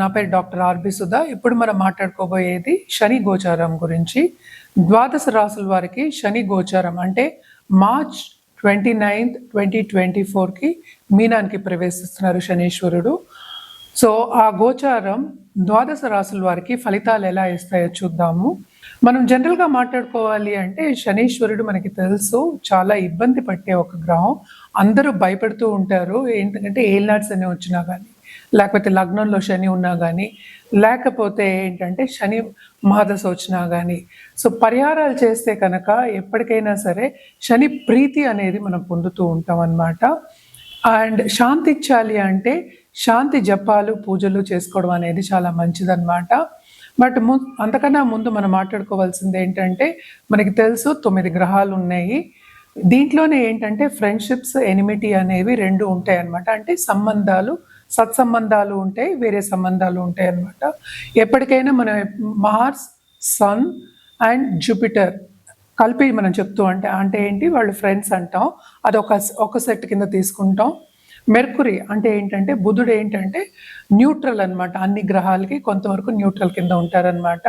నా పేరు doctor RB Sudha. ఇప్పుడు మనం మాట్లాడుకోబోయేది శని గోచారం గురించి. ద్వాదశ రాసుల వారికి శని గోచారం అంటే March twenty ninth twenty twenty ఫోర్కి మీనానికి ప్రవేశిస్తున్నారు శనీశ్వరుడు. సో ఆ గోచారం ద్వాదశ రాసుల వారికి ఫలితాలు ఎలా ఇస్తాయో చూద్దాము. మనం జనరల్గా మాట్లాడుకోవాలి అంటే శనీశ్వరుడు మనకి తెలుసు చాలా ఇబ్బంది పట్టే ఒక గ్రహం. అందరూ భయపడుతూ ఉంటారు ఏంటంటే ఏల్నాడ్స్ అని వచ్చినా కానీ. లేకపోతే లగ్నంలో శని ఉన్నా కానీ లేకపోతే ఏంటంటే శని మహాదశ వచ్చినా కానీ సో పరిహారాలు చేస్తే కనుక ఎప్పటికైనా సరే శని ప్రీతి అనేది మనం పొందుతూ ఉంటాం అన్నమాట. అండ్ శాంతి ఇచ్చాలి అంటే శాంతి జపాలు పూజలు చేసుకోవడం అనేది చాలా మంచిదన్నమాట. బట్ ము అంతకన్నా ముందు మనం మాట్లాడుకోవాల్సింది ఏంటంటే మనకి తెలుసు తొమ్మిది గ్రహాలు ఉన్నాయి. దీంట్లోనే ఏంటంటే ఫ్రెండ్షిప్స్ ఎనిమిటీ అనేవి రెండు ఉంటాయి అన్నమాట అంటే సంబంధాలు సత్సంబంధాలు ఉంటాయి వేరే సంబంధాలు ఉంటాయి అన్నమాట. ఎప్పటికైనా మన మార్స్ సన్ అండ్ జూపిటర్ కలిపి మనం చెప్తూ అంటే అంటే ఏంటి? వాళ్ళు ఫ్రెండ్స్ అంటాం. అది ఒక ఒక సెట్ కింద తీసుకుంటాం. మెర్కురీ అంటే ఏంటంటే బుధుడు ఏంటంటే న్యూట్రల్ అన్నమాట. అన్ని గ్రహాలకి కొంతవరకు న్యూట్రల్ కింద ఉంటారనమాట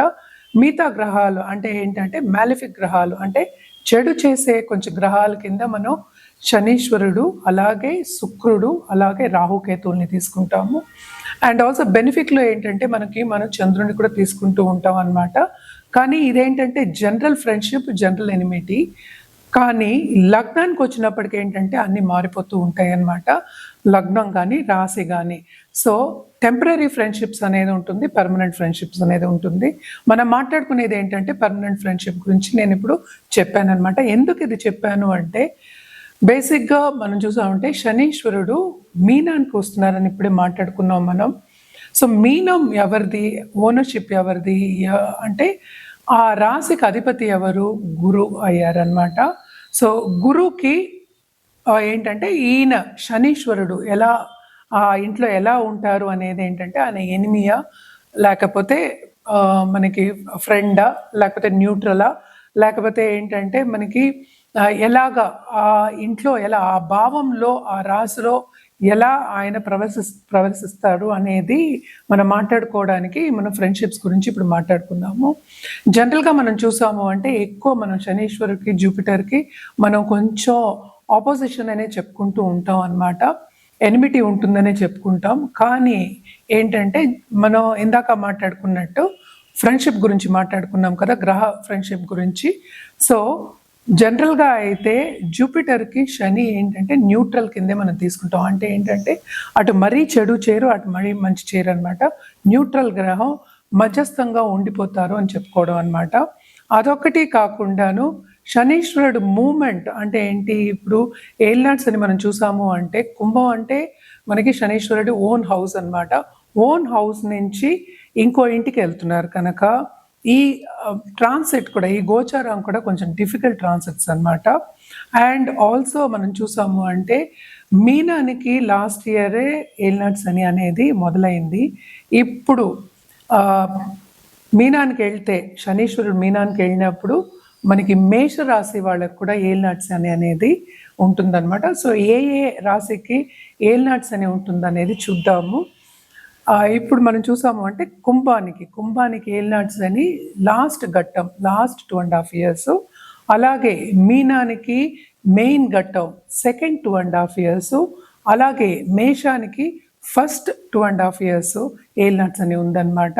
మిగతా గ్రహాలు అంటే ఏంటంటే మ్యాలిఫిక్ గ్రహాలు అంటే చెడు చేసే కొంచెం గ్రహాల కింద మనం శనీశ్వరుడు అలాగే శుక్రుడు అలాగే రాహుకేతువుల్ని తీసుకుంటాము. అండ్ ఆల్సో బెనిఫిట్లో ఏంటంటే మనకి మనం చంద్రుని కూడా తీసుకుంటూ ఉంటాం అన్నమాట. కానీ ఇదేంటంటే జనరల్ ఫ్రెండ్షిప్ జనరల్ ఎనిమిటీ. కానీ లగ్నానికి వచ్చినప్పటికి ఏంటంటే అన్ని మారిపోతూ ఉంటాయి అన్నమాట లగ్నం కానీ రాశి కానీ సో టెంపరీ ఫ్రెండ్షిప్స్ అనేది ఉంటుంది పర్మనెంట్ ఫ్రెండ్షిప్స్ అనేది ఉంటుంది. మనం మాట్లాడుకునేది ఏంటంటే పర్మనెంట్ ఫ్రెండ్షిప్ గురించి నేను ఇప్పుడు చెప్పాను అనమాట ఎందుకు ఇది చెప్పాను అంటే బేసిక్గా మనం చూసామంటే శనీశ్వరుడు మీనానికి వస్తున్నారని ఇప్పుడే మాట్లాడుకున్నాం మనం. సో మీనం ఎవరిది? ఓనర్షిప్ ఎవరిది? అంటే ఆ రాశికి అధిపతి ఎవరు? గురు అయ్యారనమాట సో గురుకి ఏంటంటే ఈయన శనీశ్వరుడు ఎలా ఆ ఇంట్లో ఎలా ఉంటారు అనేది ఏంటంటే ఆయన ఎనిమియా లేకపోతే మనకి ఫ్రెండా లేకపోతే న్యూట్రలా లేకపోతే ఏంటంటే మనకి ఎలాగా ఆ ఇంట్లో ఎలా ఆ భావంలో ఆ రాశిలో ఎలా ఆయన ప్రవేశిస్ ప్రవేశిస్తాడు అనేది మనం మాట్లాడుకోవడానికి మనం ఫ్రెండ్షిప్స్ గురించి ఇప్పుడు మాట్లాడుకుందాము. జనరల్గా మనం చూసాము అంటే ఎక్కువ మనం శనీశ్వరుడికి జూపిటర్కి మనం కొంచెం ఆపోజిషన్ అనే చెప్పుకుంటూ ఉంటాం అన్నమాట. ఎనిమిటీ ఉంటుందనే చెప్పుకుంటాం. కానీ ఏంటంటే మనం ఇందాక మాట్లాడుకున్నట్టు ఫ్రెండ్షిప్ గురించి మాట్లాడుకున్నాం కదా గ్రహ ఫ్రెండ్షిప్ గురించి. సో జనరల్గా అయితే జూపిటర్కి శని ఏంటంటే న్యూట్రల్ కిందే మనం తీసుకుంటాం. అంటే ఏంటంటే అటు మరీ చెడు చేరు అటు మరీ మంచి చేరు అనమాట న్యూట్రల్ గ్రహం మధ్యస్థంగా ఉండిపోతారు అని చెప్పుకోవడం అనమాట అదొకటి కాకుండాను శనీశ్వరుడు మూమెంట్ అంటే ఏంటి? ఇప్పుడు ఏల్నాట్స్ అని మనం చూసాము అంటే కుంభం అంటే మనకి శనీశ్వరుడు ఓన్ హౌస్ అనమాట ఓన్ హౌస్ నుంచి ఇంకో ఇంటికి వెళ్తున్నారు కనుక. ఈ ట్రాన్సిట్ కూడా ఈ గోచారం కూడా కొంచెం డిఫికల్ట్ ట్రాన్సిట్స్ అనమాట అండ్ ఆల్సో మనం చూసాము అంటే మీనానికి లాస్ట్ ఇయరే ఏల్నాట్స్ అని అనేది మొదలైంది. ఇప్పుడు మీనానికి వెళ్తే శనీశ్వరుడు మీనానికి వెళ్ళినప్పుడు మనకి మేష రాశి వాళ్ళకి కూడా ఏల్నాట్స్ అని అనేది ఉంటుందన్నమాట. సో ఏ ఏ రాశికి ఏల్నాట్స్ అని ఉంటుందనేది చూద్దాము. ఇప్పుడు మనం చూసాము అంటే కుంభానికి కుంభానికి ఏల్నాట్స్ అని లాస్ట్ ఘట్టం last two and half years అలాగే మీనానికి మెయిన్ ఘట్టం second two and half years అలాగే మేషానికి first two and half years ఏల్నాట్స్ అని ఉందన్నమాట.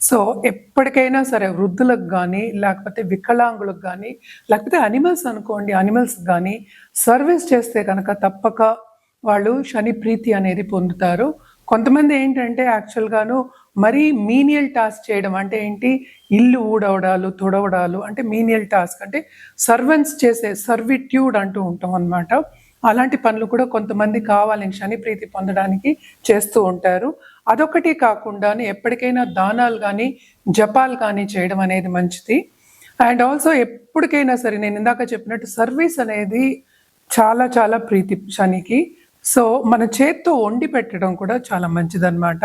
సో ఎప్పటికైనా సరే వృద్ధులకు కానీ లేకపోతే వికలాంగులకు కానీ లేకపోతే అనిమల్స్ అనుకోండి అనిమల్స్ కానీ సర్వీస్ చేస్తే కనుక తప్పక వాళ్ళు శని ప్రీతి అనేది పొందుతారు. కొంతమంది ఏంటంటే యాక్చువల్గాను మరీ మీనియల్ టాస్క్ చేయడం అంటే ఏంటి? ఇల్లు ఊడవడాలు తుడవడాలు అంటే మీనియల్ టాస్క్ అంటే సర్వెంట్స్ చేసే సర్విట్యూడ్ అంటూ ఉంటాం అన్నమాట. అలాంటి పనులు కూడా కొంతమంది కావాలని శని ప్రీతి పొందడానికి చేస్తూ ఉంటారు. అదొకటి కాకుండా ఎప్పటికైనా దానాలు కానీ జపాలు కానీ చేయడం అనేది మంచిది. అండ్ ఆల్సో ఎప్పటికైనా సరే నేను ఇందాక చెప్పినట్టు సర్వీస్ అనేది చాలా చాలా ప్రీతి శనికి. సో మన చేత్తో వండి పెట్టడం కూడా చాలా మంచిదన్నమాట.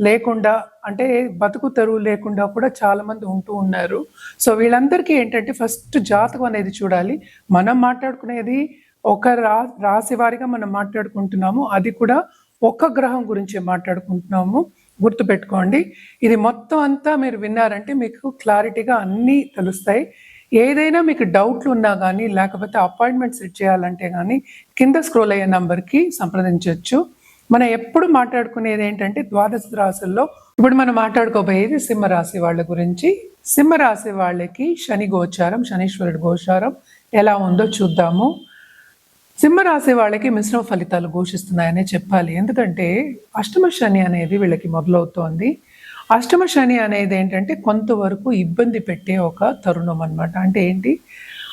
లేకుండా అంటే బతుకు తెరువు లేకుండా కూడా చాలామంది ఉంటూ ఉన్నారు. సో వీళ్ళందరికీ ఏంటంటే ఫస్ట్ జాతకం అనేది చూడాలి. మనం మాట్లాడుకునేది ఒక రా రాశి వారిగా మనం మాట్లాడుకుంటున్నాము. అది కూడా ఒక గ్రహం గురించి మాట్లాడుకుంటున్నాము. గుర్తుపెట్టుకోండి. ఇది మొత్తం అంతా మీరు విన్నారంటే మీకు క్లారిటీగా అన్నీ తెలుస్తాయి. ఏదైనా మీకు డౌట్లు ఉన్నా కానీ లేకపోతే అపాయింట్మెంట్ సెట్ చేయాలంటే కానీ కింద స్క్రోల్ అయ్యే నెంబర్కి సంప్రదించవచ్చు మనం ఎప్పుడు మాట్లాడుకునేది ఏంటంటే ద్వాదశ రాశుల్లో ఇప్పుడు మనం మాట్లాడుకోబోయేది సింహరాశి వాళ్ళ గురించి. సింహరాశి వాళ్ళకి శని గోచారం శనీశ్వరుడు గోచారం ఎలా ఉందో చూద్దాము. సింహరాశి వాళ్ళకి మిశ్రమ ఫలితాలు ఘోషిస్తున్నాయనే చెప్పాలి. ఎందుకంటే అష్టమ శని అనేది వీళ్ళకి మొదలవుతోంది. అష్టమ శని అనేది ఏంటంటే కొంతవరకు ఇబ్బంది పెట్టే ఒక తరుణం అన్నమాట. అంటే ఏంటి?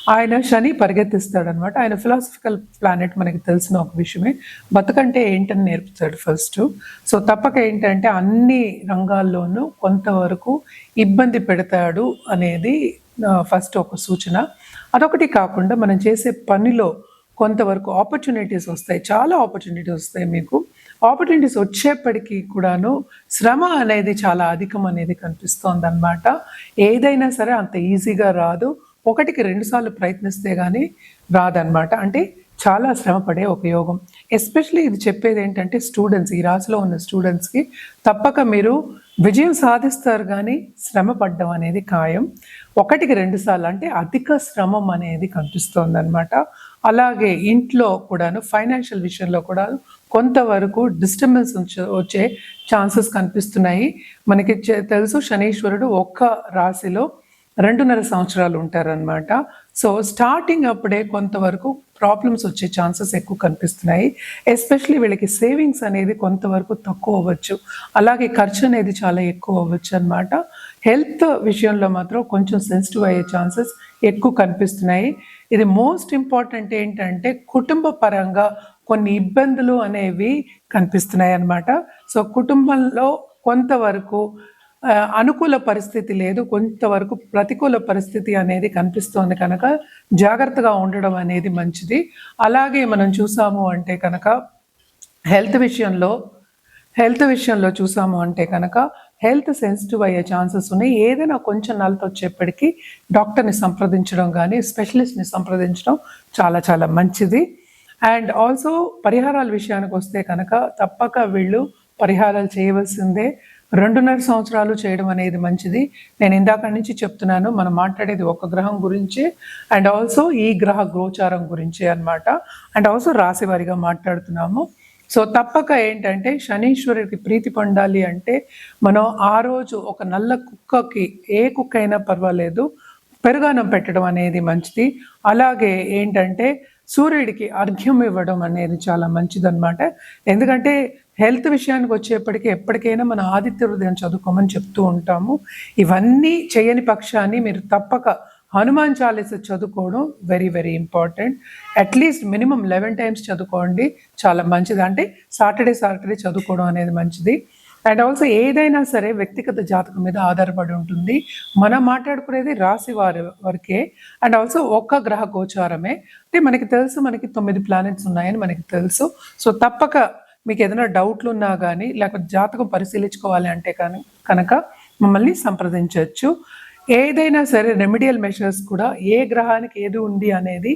ఆయన శని పరిగెత్తిస్తాడనమాట. ఆయన ఫిలాసఫికల్ ప్లానెట్ మనకి తెలిసిన ఒక విషయమే. బతుకంటే ఏంటని నేర్పుతాడు ఫస్ట్ సో తప్పక ఏంటంటే అన్ని రంగాల్లోనూ కొంతవరకు ఇబ్బంది పెడతాడు అనేది ఫస్ట్ ఒక సూచన. అదొకటి కాకుండా మనం చేసే పనిలో కొంతవరకు ఆపర్చునిటీస్ వస్తాయి. చాలా ఆపర్చునిటీస్ వస్తాయి మీకు. ఆపర్చునిటీస్ వచ్చేప్పటికీ కూడాను శ్రమ అనేది చాలా అధికం అనేది కనిపిస్తోంది అనమాట ఏదైనా సరే అంత ఈజీగా రాదు. ఒకటికి రెండుసార్లు ప్రయత్నిస్తే కానీ రాదనమాట అంటే చాలా శ్రమపడే ఒక యోగం ఎస్పెషలీ ఇది చెప్పేది ఏంటంటే స్టూడెంట్స్ ఈ రాశిలో ఉన్న స్టూడెంట్స్కి తప్పక మీరు విజయం సాధిస్తారు కానీ శ్రమ పడ్డం అనేది ఖాయం. ఒకటికి రెండు సార్లు అంటే అధిక శ్రమం అనేది కనిపిస్తోందనమాట అలాగే ఇంట్లో కూడాను ఫైనాన్షియల్ విషయంలో కూడా కొంతవరకు డిస్టర్బెన్స్ వచ్చే ఛాన్సెస్ కనిపిస్తున్నాయి. మనకి తెలుసు శనీశ్వరుడు ఒక్క రాశిలో రెండున్నర సంవత్సరాలు ఉంటారనమాట సో స్టార్టింగ్ అప్పుడే కొంతవరకు ప్రాబ్లమ్స్ వచ్చే ఛాన్సెస్ ఎక్కువ కనిపిస్తున్నాయి. ఎస్పెషలీ వీళ్ళకి సేవింగ్స్ అనేది కొంతవరకు తక్కువ అవ్వచ్చు. అలాగే ఖర్చు అనేది చాలా ఎక్కువ అవ్వచ్చు అనమాట హెల్త్ విషయంలో మాత్రం కొంచెం సెన్సిటివ్ అయ్యే ఛాన్సెస్ ఎక్కువ కనిపిస్తున్నాయి. ఇది మోస్ట్ ఇంపార్టెంట్ ఏంటంటే కుటుంబ పరంగా కొన్ని ఇబ్బందులు అనేవి కనిపిస్తున్నాయి అన్నమాట. సో కుటుంబంలో కొంతవరకు అనుకూల పరిస్థితి లేదు. కొంతవరకు ప్రతికూల పరిస్థితి అనేది కనిపిస్తోంది కనుక జాగ్రత్తగా ఉండడం అనేది మంచిది. అలాగే మనం చూసాము అంటే కనుక హెల్త్ విషయంలో హెల్త్ విషయంలో చూసాము అంటే కనుక హెల్త్ సెన్సిటివ్ అయ్యే ఛాన్సెస్ ఉన్నాయి. ఏదైనా కొంచెం నలత వచ్చేప్పటికీ డాక్టర్ని సంప్రదించడం కానీ స్పెషలిస్ట్ని సంప్రదించడం చాలా చాలా మంచిది. అండ్ ఆల్సో పరిహారాల విషయానికి వస్తే కనుక తప్పక వీళ్ళు పరిహారాలు చేయవలసిందే. రెండున్నర సంవత్సరాలు చేయడం అనేది మంచిది. నేను ఇందాక నుంచి చెప్తున్నాను మనం మాట్లాడేది ఒక గ్రహం గురించి అండ్ ఆల్సో ఈ గ్రహ గోచారం గురించి అన్నమాట. అండ్ ఆల్సో రాశి వారిగా మాట్లాడుతున్నాము. సో తప్పక ఏంటంటే శనీశ్వరుడికి ప్రీతి పొందాలి అంటే మనం ఆ రోజు ఒక నల్ల కుక్కకి ఏ కుక్క అయినా పర్వాలేదు పెరుగన్నం పెట్టడం అనేది మంచిది. అలాగే ఏంటంటే సూర్యుడికి అర్ఘ్యం ఇవ్వడం అనేది చాలా మంచిదన్నమాట. ఎందుకంటే హెల్త్ విషయానికి వచ్చేప్పటికీ ఎప్పటికైనా మన ఆదిత్య హృదయం చదువుకోమని చెప్తూ ఉంటాము. ఇవన్నీ చేయని పక్షాన్ని మీరు తప్పక హనుమాన్ చాలీస చదువుకోవడం very very important at least minimum eleven times చదువుకోండి. చాలా మంచిది. అంటే సాటర్డే సాటర్డే చదువుకోవడం అనేది మంచిది. అండ్ ఆల్సో ఏదైనా సరే వ్యక్తిగత జాతకం మీద ఆధారపడి ఉంటుంది. మనం మాట్లాడుకునేది రాశి వారి వరకే. అండ్ ఆల్సో ఒక్క గ్రహ గోచారమే. అంటే మనకి తెలుసు మనకి తొమ్మిది ప్లానెట్స్ ఉన్నాయని మనకి తెలుసు. సో తప్పక మీకు ఏదైనా డౌట్లు ఉన్నా కానీ లేకపోతే జాతకం పరిశీలించుకోవాలి అంటే కానీ కనుక మమ్మల్ని సంప్రదించవచ్చు ఏదైనా సరే రెమెడియల్ మెషర్స్ కూడా ఏ గ్రహానికి ఏది ఉంది అనేది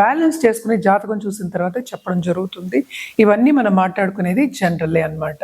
బ్యాలెన్స్ చేసుకుని జాతకం చూసిన తర్వాత చెప్పడం జరుగుతుంది. ఇవన్నీ మనం మాట్లాడుకునేది జనరల్లే అన్నమాట.